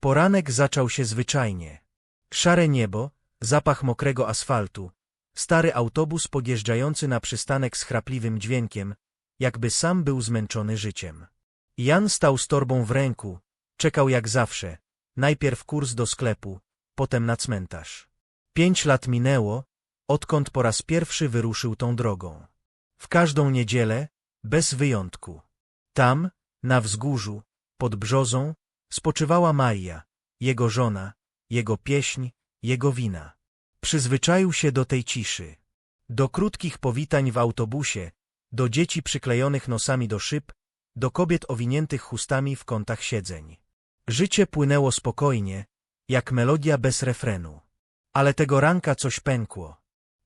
Poranek zaczął się zwyczajnie. Szare niebo, zapach mokrego asfaltu, stary autobus podjeżdżający na przystanek z chrapliwym dźwiękiem, jakby sam był zmęczony życiem. Jan stał z torbą w ręku, czekał jak zawsze, najpierw kurs do sklepu, potem na cmentarz. Pięć lat minęło, odkąd po raz pierwszy wyruszył tą drogą. W każdą niedzielę, bez wyjątku. Tam, na wzgórzu, pod brzozą, spoczywała Maria, jego żona, jego pieśń, jego wina. Przyzwyczaił się do tej ciszy. Do krótkich powitań w autobusie, do dzieci przyklejonych nosami do szyb, do kobiet owiniętych chustami w kątach siedzeń. Życie płynęło spokojnie, jak melodia bez refrenu. Ale tego ranka coś pękło.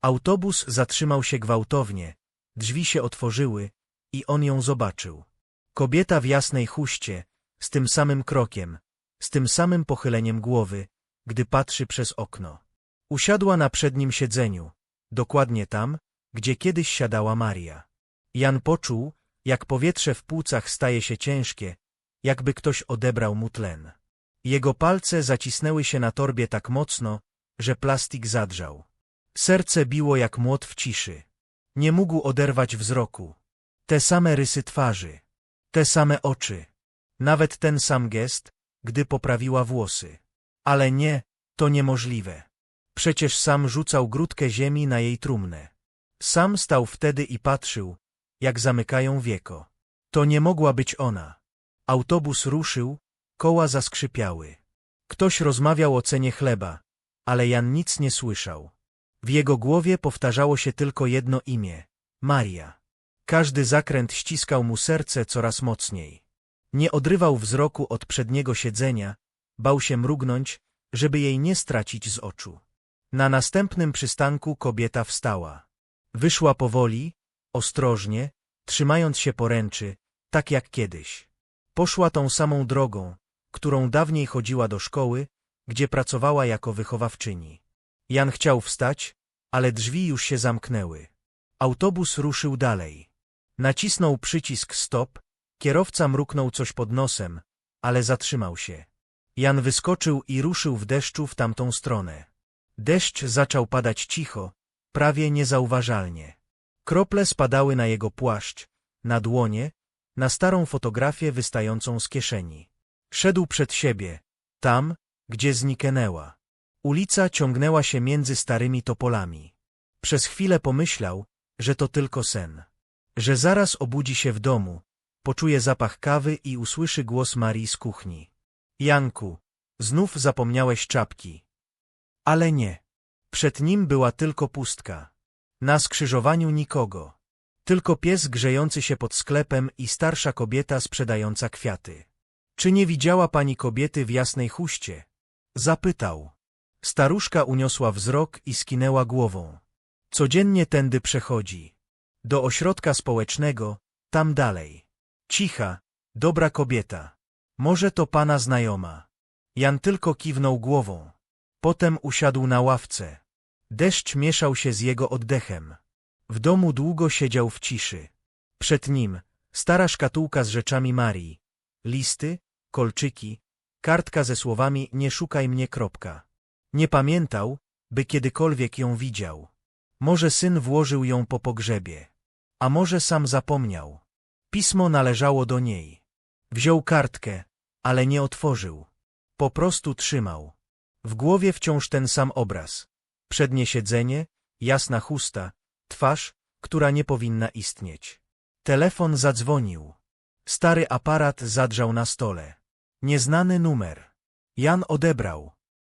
Autobus zatrzymał się gwałtownie, drzwi się otworzyły i on ją zobaczył. Kobieta w jasnej chuście, z tym samym krokiem, z tym samym pochyleniem głowy, gdy patrzy przez okno. Usiadła na przednim siedzeniu, dokładnie tam, gdzie kiedyś siadała Maria. Jan poczuł, jak powietrze w płucach staje się ciężkie, jakby ktoś odebrał mu tlen. Jego palce zacisnęły się na torbie tak mocno, że plastik zadrżał. Serce biło jak młot w ciszy. Nie mógł oderwać wzroku. Te same rysy twarzy. Te same oczy. Nawet ten sam gest, gdy poprawiła włosy. Ale nie, to niemożliwe. Przecież sam rzucał grudkę ziemi na jej trumnę. Sam stał wtedy i patrzył, jak zamykają wieko. To nie mogła być ona. Autobus ruszył, koła zaskrzypiały. Ktoś rozmawiał o cenie chleba, ale Jan nic nie słyszał. W jego głowie powtarzało się tylko jedno imię – Maria. Każdy zakręt ściskał mu serce coraz mocniej. Nie odrywał wzroku od przedniego siedzenia, bał się mrugnąć, żeby jej nie stracić z oczu. Na następnym przystanku kobieta wstała. Wyszła powoli, ostrożnie, trzymając się poręczy, tak jak kiedyś. Poszła tą samą drogą, którą dawniej chodziła do szkoły, gdzie pracowała jako wychowawczyni. Jan chciał wstać, ale drzwi już się zamknęły. Autobus ruszył dalej. Nacisnął przycisk stop, kierowca mruknął coś pod nosem, ale zatrzymał się. Jan wyskoczył i ruszył w deszczu w tamtą stronę. Deszcz zaczął padać cicho, prawie niezauważalnie. Krople spadały na jego płaszcz, na dłonie, na starą fotografię wystającą z kieszeni. Szedł przed siebie, tam, gdzie zniknęła. Ulica ciągnęła się między starymi topolami. Przez chwilę pomyślał, że to tylko sen. Że zaraz obudzi się w domu, poczuje zapach kawy i usłyszy głos Marii z kuchni. Janku, znów zapomniałeś czapki. Ale nie. Przed nim była tylko pustka. Na skrzyżowaniu nikogo. Tylko pies grzejący się pod sklepem i starsza kobieta sprzedająca kwiaty. Czy nie widziała pani kobiety w jasnej chuście? Zapytał. Staruszka uniosła wzrok i skinęła głową. Codziennie tędy przechodzi. Do ośrodka społecznego, tam dalej. Cicha, dobra kobieta. Może to pana znajoma. Jan tylko kiwnął głową. Potem usiadł na ławce. Deszcz mieszał się z jego oddechem. W domu długo siedział w ciszy. Przed nim stara szkatułka z rzeczami Marii. Listy, kolczyki, kartka ze słowami nie szukaj mnie kropka. Nie pamiętał, by kiedykolwiek ją widział. Może syn włożył ją po pogrzebie. A może sam zapomniał. Pismo należało do niej. Wziął kartkę, ale nie otworzył. Po prostu trzymał. W głowie wciąż ten sam obraz. Przednie siedzenie, jasna chusta, twarz, która nie powinna istnieć. Telefon zadzwonił. Stary aparat zadrzał na stole. Nieznany numer. Jan odebrał.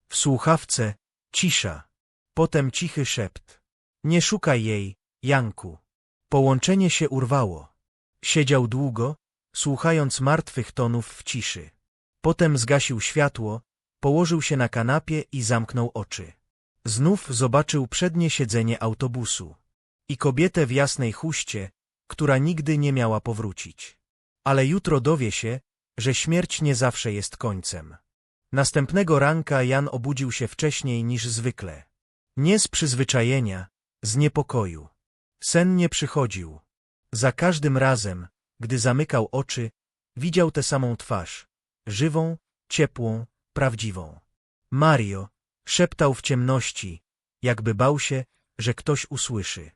W słuchawce cisza. Potem cichy szept. Nie szukaj jej, Janku. Połączenie się urwało. Siedział długo, słuchając martwych tonów w ciszy. Potem zgasił światło, położył się na kanapie i zamknął oczy. Znów zobaczył przednie siedzenie autobusu i kobietę w jasnej chuście, która nigdy nie miała powrócić. Ale jutro dowie się, że śmierć nie zawsze jest końcem. Następnego ranka Jan obudził się wcześniej niż zwykle. Nie z przyzwyczajenia, z niepokoju. Sen nie przychodził. Za każdym razem, gdy zamykał oczy, widział tę samą twarz, żywą, ciepłą, prawdziwą. Mario szeptał w ciemności, jakby bał się, że ktoś usłyszy.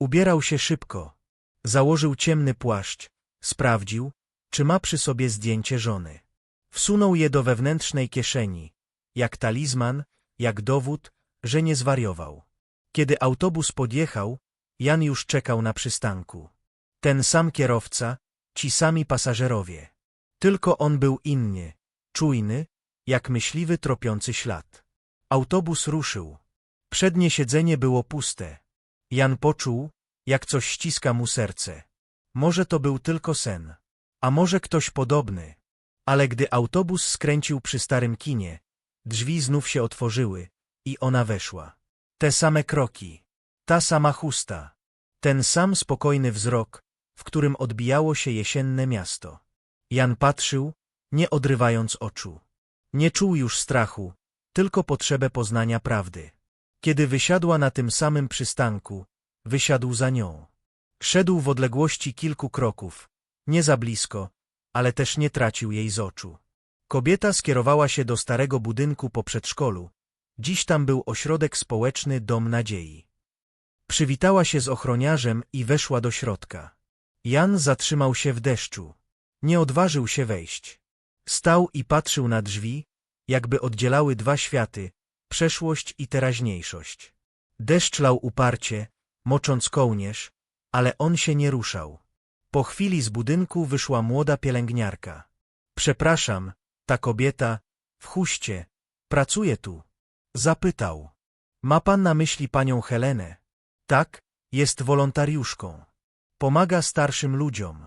Ubierał się szybko. Założył ciemny płaszcz, sprawdził, czy ma przy sobie zdjęcie żony. Wsunął je do wewnętrznej kieszeni, jak talizman, jak dowód, że nie zwariował. Kiedy autobus podjechał, Jan już czekał na przystanku. Ten sam kierowca, ci sami pasażerowie. Tylko on był inny, czujny, jak myśliwy tropiący ślad. Autobus ruszył. Przednie siedzenie było puste. Jan poczuł, jak coś ściska mu serce. Może to był tylko sen. A może ktoś podobny. Ale gdy autobus skręcił przy starym kinie, drzwi znów się otworzyły i ona weszła. Te same kroki, ta sama chusta, ten sam spokojny wzrok, w którym odbijało się jesienne miasto. Jan patrzył, nie odrywając oczu. Nie czuł już strachu, tylko potrzebę poznania prawdy. Kiedy wysiadła na tym samym przystanku, wysiadł za nią. Szedł w odległości kilku kroków, nie za blisko, ale też nie tracił jej z oczu. Kobieta skierowała się do starego budynku po przedszkolu. Dziś tam był ośrodek społeczny Dom Nadziei. Przywitała się z ochroniarzem i weszła do środka. Jan zatrzymał się w deszczu. Nie odważył się wejść. Stał i patrzył na drzwi, jakby oddzielały dwa światy, przeszłość i teraźniejszość. Deszcz lał uparcie, mocząc kołnierz, ale on się nie ruszał. Po chwili z budynku wyszła młoda pielęgniarka. Przepraszam, ta kobieta, w chuście, pracuje tu. Zapytał. Ma pan na myśli panią Helenę? Tak, jest wolontariuszką. Pomaga starszym ludziom.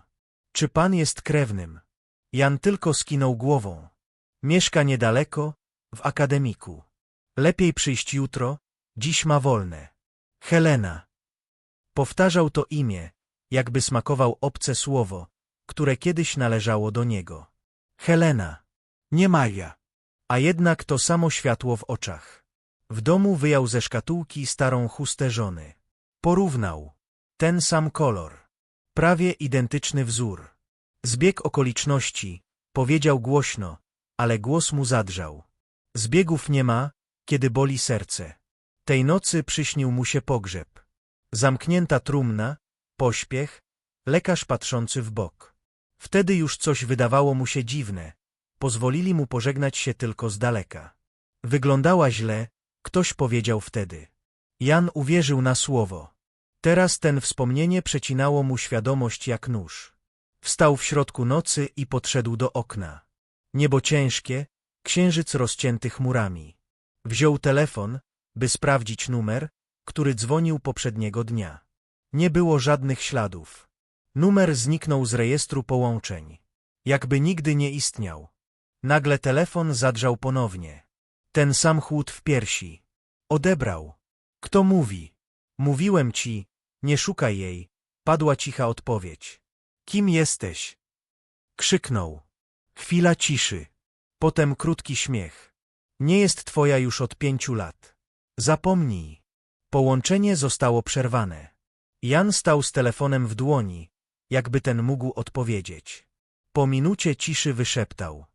Czy pan jest krewnym? Jan tylko skinął głową. Mieszka niedaleko, w akademiku. Lepiej przyjść jutro, dziś ma wolne. Helena. Powtarzał to imię, jakby smakował obce słowo, które kiedyś należało do niego. Helena. Nie Maja. A jednak to samo światło w oczach. W domu wyjął ze szkatułki starą chustę żony. Porównał. Ten sam kolor. Prawie identyczny wzór. Zbieg okoliczności, powiedział głośno, ale głos mu zadrżał. Zbiegów nie ma, kiedy boli serce. Tej nocy przyśnił mu się pogrzeb. Zamknięta trumna, pośpiech, lekarz patrzący w bok. Wtedy już coś wydawało mu się dziwne. Pozwolili mu pożegnać się tylko z daleka. Wyglądała źle, ktoś powiedział wtedy. Jan uwierzył na słowo. Teraz ten wspomnienie przecinało mu świadomość jak nóż. Wstał w środku nocy i podszedł do okna. Niebo ciężkie, księżyc rozcięty chmurami. Wziął telefon, by sprawdzić numer, który dzwonił poprzedniego dnia. Nie było żadnych śladów. Numer zniknął z rejestru połączeń. Jakby nigdy nie istniał. Nagle telefon zadrzał ponownie. Ten sam chłód w piersi. Odebrał. Kto mówi? Mówiłem ci, nie szukaj jej. Padła cicha odpowiedź. Kim jesteś? Krzyknął. Chwila ciszy. Potem krótki śmiech. Nie jest twoja już od pięciu lat. Zapomnij. Połączenie zostało przerwane. Jan stał z telefonem w dłoni, jakby ten mógł odpowiedzieć. Po minucie ciszy wyszeptał.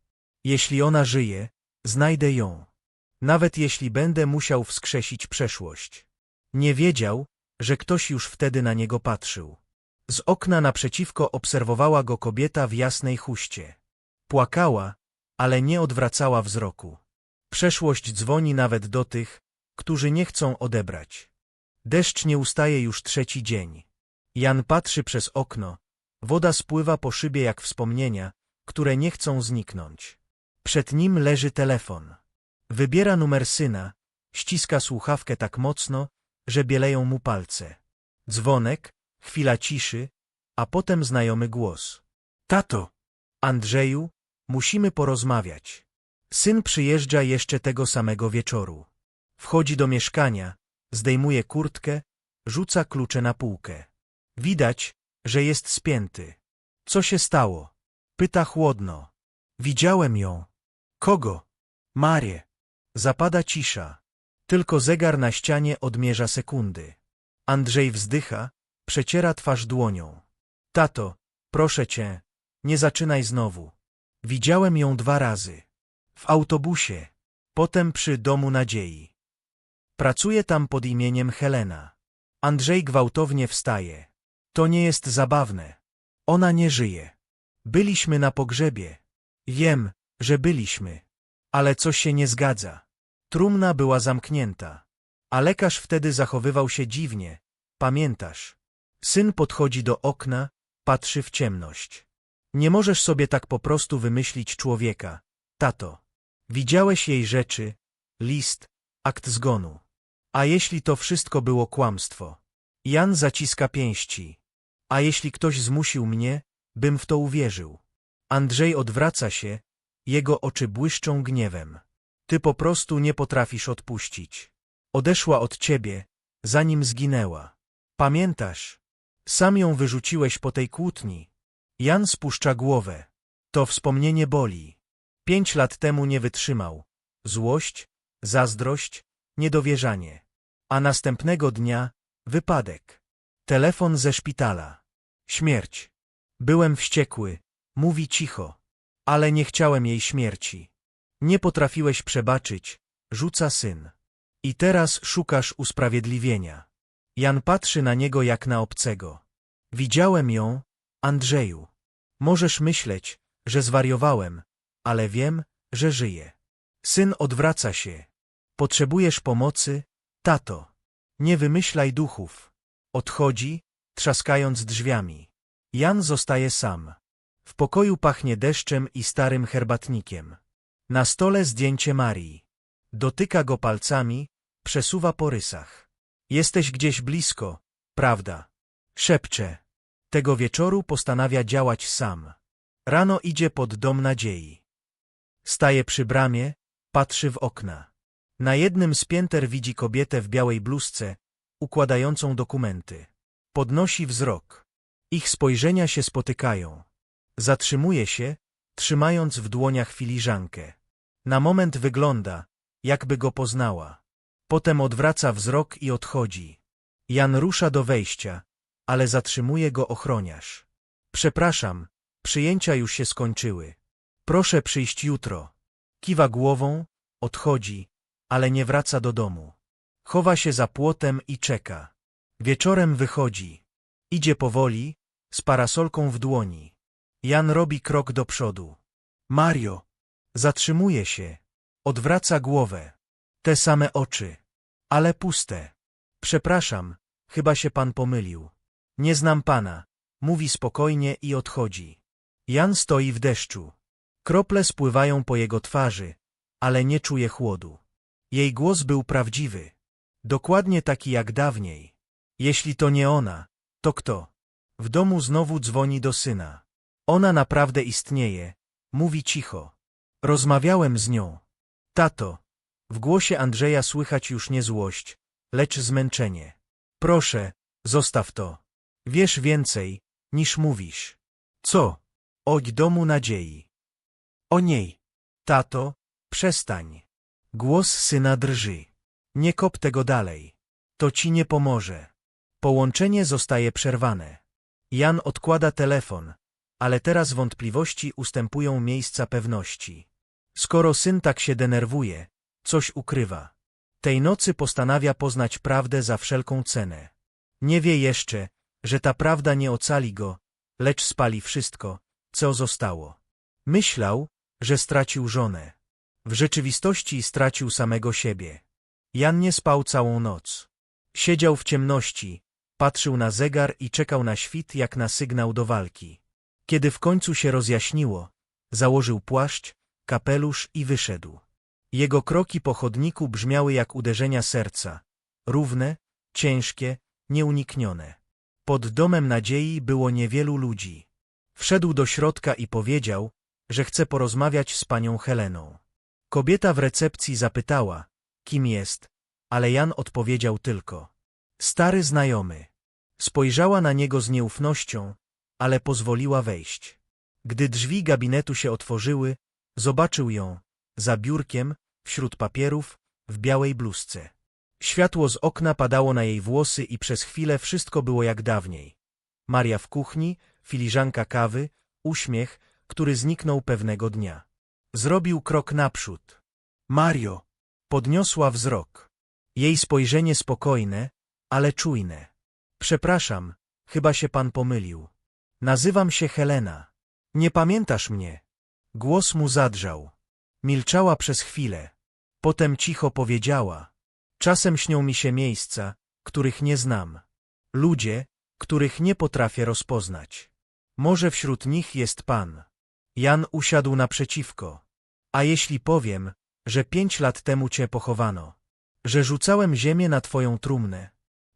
Jeśli ona żyje, znajdę ją. Nawet jeśli będę musiał wskrzesić przeszłość. Nie wiedział, że ktoś już wtedy na niego patrzył. Z okna naprzeciwko obserwowała go kobieta w jasnej chuście. Płakała, ale nie odwracała wzroku. Przeszłość dzwoni nawet do tych, którzy nie chcą odebrać. Deszcz nie ustaje już trzeci dzień. Jan patrzy przez okno. Woda spływa po szybie jak wspomnienia, które nie chcą zniknąć. Przed nim leży telefon. Wybiera numer syna, ściska słuchawkę tak mocno, że bieleją mu palce. Dzwonek, chwila ciszy, a potem znajomy głos. Tato! Andrzeju, musimy porozmawiać. Syn przyjeżdża jeszcze tego samego wieczoru. Wchodzi do mieszkania, zdejmuje kurtkę, rzuca klucze na półkę. Widać, że jest spięty. Co się stało? Pyta chłodno. Widziałem ją. Kogo? Marię. Zapada cisza. Tylko zegar na ścianie odmierza sekundy. Andrzej wzdycha, przeciera twarz dłonią. Tato, proszę cię, nie zaczynaj znowu. Widziałem ją dwa razy. W autobusie. Potem przy Domu Nadziei. Pracuje tam pod imieniem Helena. Andrzej gwałtownie wstaje. To nie jest zabawne. Ona nie żyje. Byliśmy na pogrzebie. Wiem, że byliśmy. Ale coś się nie zgadza. Trumna była zamknięta. A lekarz wtedy zachowywał się dziwnie. Pamiętasz? Syn podchodzi do okna, patrzy w ciemność. Nie możesz sobie tak po prostu wymyślić człowieka. Tato. Widziałeś jej rzeczy, list, akt zgonu. A jeśli to wszystko było kłamstwo? Jan zaciska pięści. A jeśli ktoś zmusił mnie, bym w to uwierzył. Andrzej odwraca się, jego oczy błyszczą gniewem. Ty po prostu nie potrafisz odpuścić. Odeszła od ciebie, zanim zginęła. Pamiętasz? Sam ją wyrzuciłeś po tej kłótni. Jan spuszcza głowę. To wspomnienie boli. Pięć lat temu nie wytrzymał. Złość, zazdrość, niedowierzanie. A następnego dnia wypadek. Telefon ze szpitala. Śmierć. Byłem wściekły, mówi cicho. Ale nie chciałem jej śmierci. Nie potrafiłeś przebaczyć, rzuca syn. I teraz szukasz usprawiedliwienia. Jan patrzy na niego jak na obcego. Widziałem ją, Andrzeju. Możesz myśleć, że zwariowałem, ale wiem, że żyję. Syn odwraca się. Potrzebujesz pomocy, tato. Nie wymyślaj duchów. Odchodzi, trzaskając drzwiami. Jan zostaje sam. W pokoju pachnie deszczem i starym herbatnikiem. Na stole zdjęcie Marii. Dotyka go palcami, przesuwa po rysach. Jesteś gdzieś blisko, prawda? Szepcze. Tego wieczoru postanawia działać sam. Rano idzie pod dom nadziei. Staje przy bramie, patrzy w okna. Na jednym z pięter widzi kobietę w białej bluzce, układającą dokumenty. Podnosi wzrok. Ich spojrzenia się spotykają. Zatrzymuje się, trzymając w dłoniach filiżankę. Na moment wygląda, jakby go poznała. Potem odwraca wzrok i odchodzi. Jan rusza do wejścia, ale zatrzymuje go ochroniarz. Przepraszam, przyjęcia już się skończyły. Proszę przyjść jutro. Kiwa głową, odchodzi, ale nie wraca do domu. Chowa się za płotem i czeka. Wieczorem wychodzi. Idzie powoli, z parasolką w dłoni. Jan robi krok do przodu. Mario! Zatrzymuje się. Odwraca głowę. Te same oczy. Ale puste. Przepraszam, chyba się pan pomylił. Nie znam pana. Mówi spokojnie i odchodzi. Jan stoi w deszczu. Krople spływają po jego twarzy, ale nie czuje chłodu. Jej głos był prawdziwy. Dokładnie taki jak dawniej. Jeśli to nie ona, to kto? W domu znowu dzwoni do syna. Ona naprawdę istnieje, mówi cicho. Rozmawiałem z nią. Tato. W głosie Andrzeja słychać już nie złość, lecz zmęczenie. Proszę, zostaw to. Wiesz więcej, niż mówisz. Co? O domu nadziei. O niej. Tato, przestań. Głos syna drży. Nie kop tego dalej. To ci nie pomoże. Połączenie zostaje przerwane. Jan odkłada telefon, ale teraz wątpliwości ustępują miejsca pewności. Skoro syn tak się denerwuje, coś ukrywa. Tej nocy postanawia poznać prawdę za wszelką cenę. Nie wie jeszcze, że ta prawda nie ocali go, lecz spali wszystko, co zostało. Myślał, że stracił żonę. W rzeczywistości stracił samego siebie. Jan nie spał całą noc. Siedział w ciemności, patrzył na zegar i czekał na świt jak na sygnał do walki. Kiedy w końcu się rozjaśniło, założył płaszcz, kapelusz i wyszedł. Jego kroki po chodniku brzmiały jak uderzenia serca, równe, ciężkie, nieuniknione. Pod domem nadziei było niewielu ludzi. Wszedł do środka i powiedział, że chce porozmawiać z panią Heleną. Kobieta w recepcji zapytała, kim jest, ale Jan odpowiedział tylko. Stary znajomy. Spojrzała na niego z nieufnością, ale pozwoliła wejść. Gdy drzwi gabinetu się otworzyły, zobaczył ją, za biurkiem, wśród papierów, w białej bluzce. Światło z okna padało na jej włosy i przez chwilę wszystko było jak dawniej. Maria w kuchni, filiżanka kawy, uśmiech, który zniknął pewnego dnia. Zrobił krok naprzód. Mario. Podniosła wzrok. Jej spojrzenie spokojne, ale czujne. Przepraszam, chyba się pan pomylił. Nazywam się Helena. Nie pamiętasz mnie? Głos mu zadrżał. Milczała przez chwilę. Potem cicho powiedziała. Czasem śnią mi się miejsca, których nie znam. Ludzie, których nie potrafię rozpoznać. Może wśród nich jest pan. Jan usiadł naprzeciwko. A jeśli powiem, że pięć lat temu cię pochowano, że rzucałem ziemię na twoją trumnę.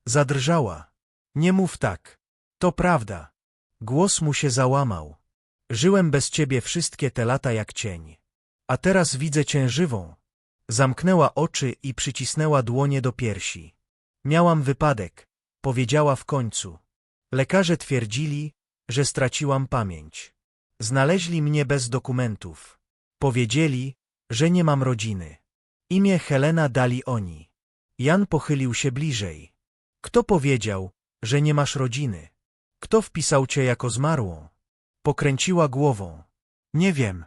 Zadrżała. Nie mów tak. To prawda. Głos mu się załamał. Żyłem bez ciebie wszystkie te lata jak cień. A teraz widzę cię żywą. Zamknęła oczy i przycisnęła dłonie do piersi. Miałam wypadek, powiedziała w końcu. Lekarze twierdzili, że straciłam pamięć. Znaleźli mnie bez dokumentów. Powiedzieli, że nie mam rodziny. Imię Helena dali oni. Jan pochylił się bliżej. Kto powiedział, że nie masz rodziny? Kto wpisał cię jako zmarłą? Pokręciła głową. Nie wiem.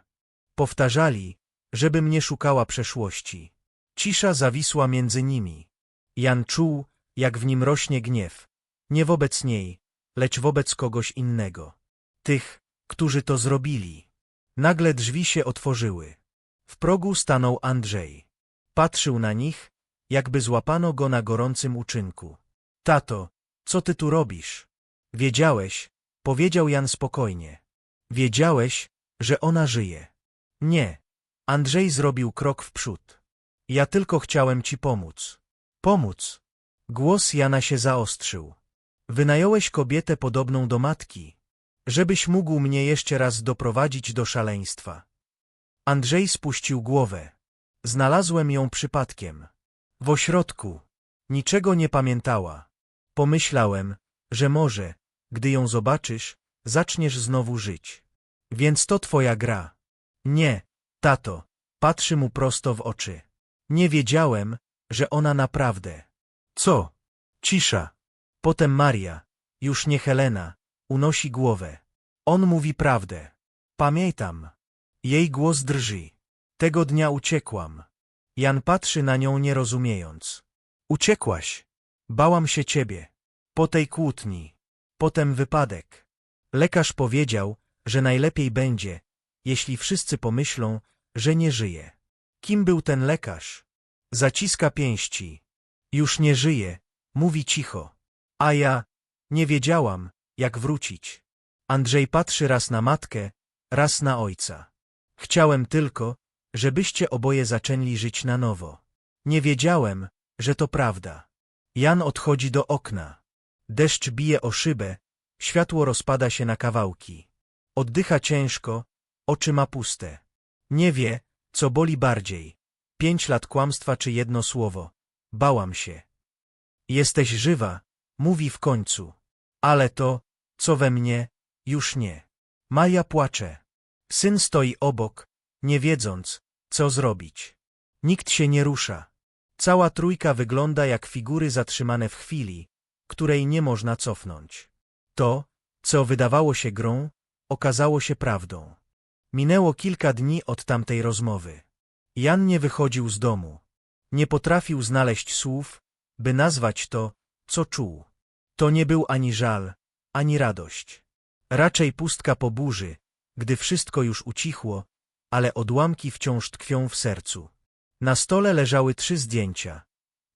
Powtarzali, żebym nie szukała przeszłości. Cisza zawisła między nimi. Jan czuł, jak w nim rośnie gniew. Nie wobec niej, lecz wobec kogoś innego. Tych, którzy to zrobili. Nagle drzwi się otworzyły. W progu stanął Andrzej. Patrzył na nich, jakby złapano go na gorącym uczynku. Tato, co ty tu robisz? Wiedziałeś, powiedział Jan spokojnie. Wiedziałeś, że ona żyje. Nie. Andrzej zrobił krok w przód. Ja tylko chciałem ci pomóc. Pomóc. Głos Jana się zaostrzył. Wynająłeś kobietę podobną do matki, żebyś mógł mnie jeszcze raz doprowadzić do szaleństwa. Andrzej spuścił głowę. Znalazłem ją przypadkiem. W ośrodku. Niczego nie pamiętała. Pomyślałem, że może, gdy ją zobaczysz, zaczniesz znowu żyć. Więc to twoja gra. Nie, tato. Patrzy mu prosto w oczy. Nie wiedziałem, że ona naprawdę. Co? Cisza. Potem Maria, już nie Helena, unosi głowę. On mówi prawdę. Pamiętam. Jej głos drży. Tego dnia uciekłam. Jan patrzy na nią nie rozumiejąc. Uciekłaś. Bałam się ciebie. Po tej kłótni. Potem wypadek. Lekarz powiedział, że najlepiej będzie, jeśli wszyscy pomyślą, że nie żyje. Kim był ten lekarz? Zaciska pięści. Już nie żyje, mówi cicho. A ja nie wiedziałam, jak wrócić. Andrzej patrzy raz na matkę, raz na ojca. Chciałem tylko, żebyście oboje zaczęli żyć na nowo. Nie wiedziałem, że to prawda. Jan odchodzi do okna. Deszcz bije o szybę, światło rozpada się na kawałki. Oddycha ciężko, oczy ma puste. Nie wie, co boli bardziej. Pięć lat kłamstwa czy jedno słowo. Bałam się. Jesteś żywa, mówi w końcu. Ale to, co we mnie, już nie. Maja płacze. Syn stoi obok, nie wiedząc, co zrobić. Nikt się nie rusza. Cała trójka wygląda jak figury zatrzymane w chwili, której nie można cofnąć. To, co wydawało się grą, okazało się prawdą. Minęło kilka dni od tamtej rozmowy. Jan nie wychodził z domu. Nie potrafił znaleźć słów, by nazwać to, co czuł. To nie był ani żal, ani radość. Raczej pustka po burzy, gdy wszystko już ucichło, ale odłamki wciąż tkwią w sercu. Na stole leżały trzy zdjęcia.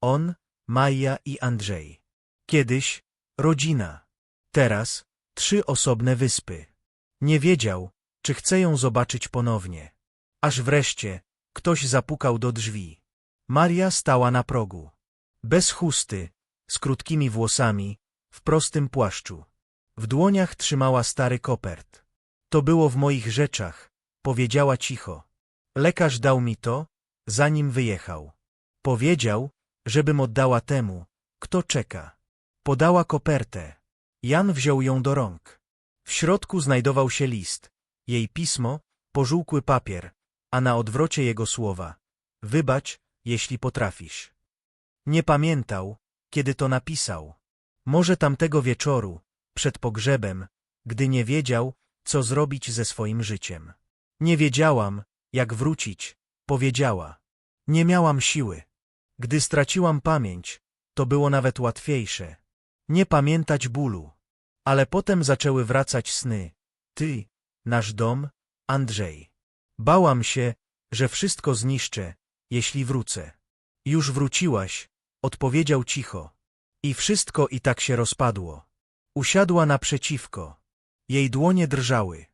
On, Maja i Andrzej. Kiedyś rodzina. Teraz trzy osobne wyspy. Nie wiedział, czy chce ją zobaczyć ponownie. Aż wreszcie ktoś zapukał do drzwi. Maria stała na progu. Bez chusty, z krótkimi włosami, w prostym płaszczu. W dłoniach trzymała stary kopert. To było w moich rzeczach, powiedziała cicho. Lekarz dał mi to, zanim wyjechał. Powiedział, żebym oddała temu, kto czeka. Podała kopertę. Jan wziął ją do rąk. W środku znajdował się list, jej pismo, pożółkły papier, a na odwrocie jego słowa. Wybacz, jeśli potrafisz. Nie pamiętał, kiedy to napisał. Może tamtego wieczoru, przed pogrzebem, gdy nie wiedział, co zrobić ze swoim życiem. Nie wiedziałam, jak wrócić, powiedziała. Nie miałam siły. Gdy straciłam pamięć, to było nawet łatwiejsze. Nie pamiętać bólu. Ale potem zaczęły wracać sny. Ty, nasz dom, Andrzej. Bałam się, że wszystko zniszczę, jeśli wrócę. Już wróciłaś, odpowiedział cicho. I wszystko i tak się rozpadło. Usiadła naprzeciwko. Jej dłonie drżały.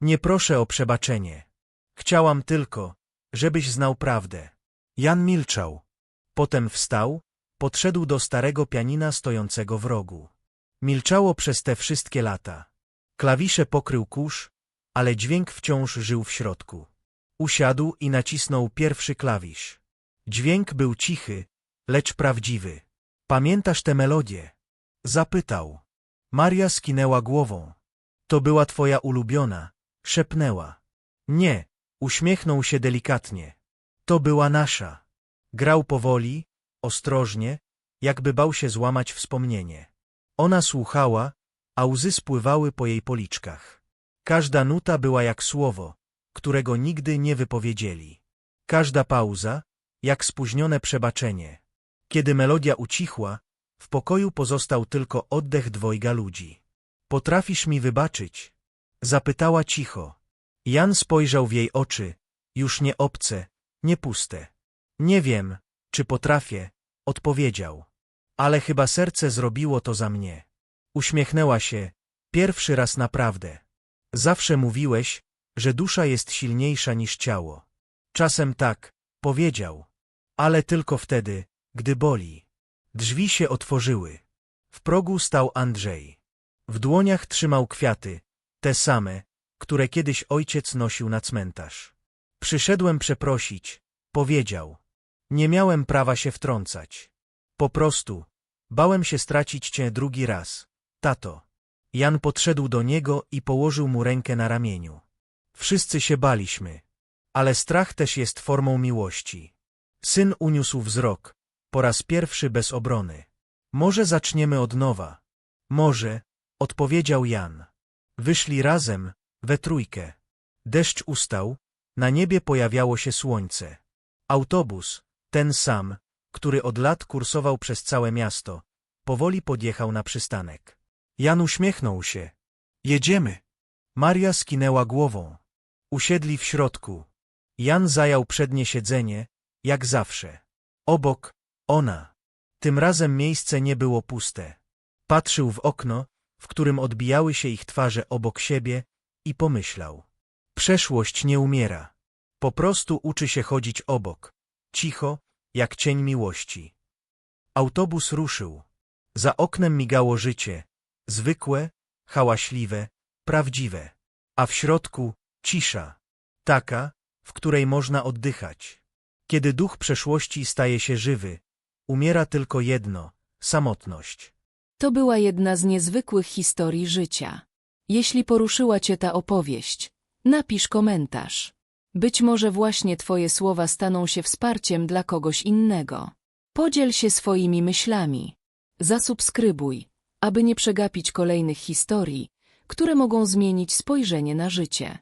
Nie proszę o przebaczenie. Chciałam tylko, żebyś znał prawdę. Jan milczał. Potem wstał, podszedł do starego pianina stojącego w rogu. Milczało przez te wszystkie lata. Klawisze pokrył kurz, ale dźwięk wciąż żył w środku. Usiadł i nacisnął pierwszy klawisz. Dźwięk był cichy, lecz prawdziwy. Pamiętasz tę melodię? Zapytał. Maria skinęła głową. To była twoja ulubiona, szepnęła. Nie, uśmiechnął się delikatnie. To była nasza. Grał powoli, ostrożnie, jakby bał się złamać wspomnienie. Ona słuchała, a łzy spływały po jej policzkach. Każda nuta była jak słowo, którego nigdy nie wypowiedzieli. Każda pauza, jak spóźnione przebaczenie. Kiedy melodia ucichła, w pokoju pozostał tylko oddech dwojga ludzi. Potrafisz mi wybaczyć? Zapytała cicho. Jan spojrzał w jej oczy, już nie obce, nie puste. Nie wiem, czy potrafię, odpowiedział. Ale chyba serce zrobiło to za mnie. Uśmiechnęła się, pierwszy raz naprawdę. Zawsze mówiłeś, że dusza jest silniejsza niż ciało. Czasem tak, powiedział. Ale tylko wtedy, gdy boli. Drzwi się otworzyły. W progu stał Andrzej. W dłoniach trzymał kwiaty, te same, które kiedyś ojciec nosił na cmentarz. Przyszedłem przeprosić, powiedział. Nie miałem prawa się wtrącać. Po prostu, bałem się stracić cię drugi raz. Tato. Jan podszedł do niego i położył mu rękę na ramieniu. Wszyscy się baliśmy. Ale strach też jest formą miłości. Syn uniósł wzrok, po raz pierwszy bez obrony. Może zaczniemy od nowa. Może, odpowiedział Jan. Wyszli razem, we trójkę. Deszcz ustał, na niebie pojawiało się słońce. Autobus, ten sam, który od lat kursował przez całe miasto, powoli podjechał na przystanek. Jan uśmiechnął się. Jedziemy. Maria skinęła głową. Usiedli w środku. Jan zajął przednie siedzenie, jak zawsze. Obok, ona. Tym razem miejsce nie było puste. Patrzył w okno, w którym odbijały się ich twarze obok siebie i pomyślał. Przeszłość nie umiera. Po prostu uczy się chodzić obok. Cicho, jak cień miłości. Autobus ruszył. Za oknem migało życie. Zwykłe, hałaśliwe, prawdziwe. A w środku cisza. Taka, w której można oddychać. Kiedy duch przeszłości staje się żywy, umiera tylko jedno samotność. To była jedna z niezwykłych historii życia. Jeśli poruszyła Cię ta opowieść, napisz komentarz. Być może właśnie Twoje słowa staną się wsparciem dla kogoś innego. Podziel się swoimi myślami. Zasubskrybuj, aby nie przegapić kolejnych historii, które mogą zmienić spojrzenie na życie.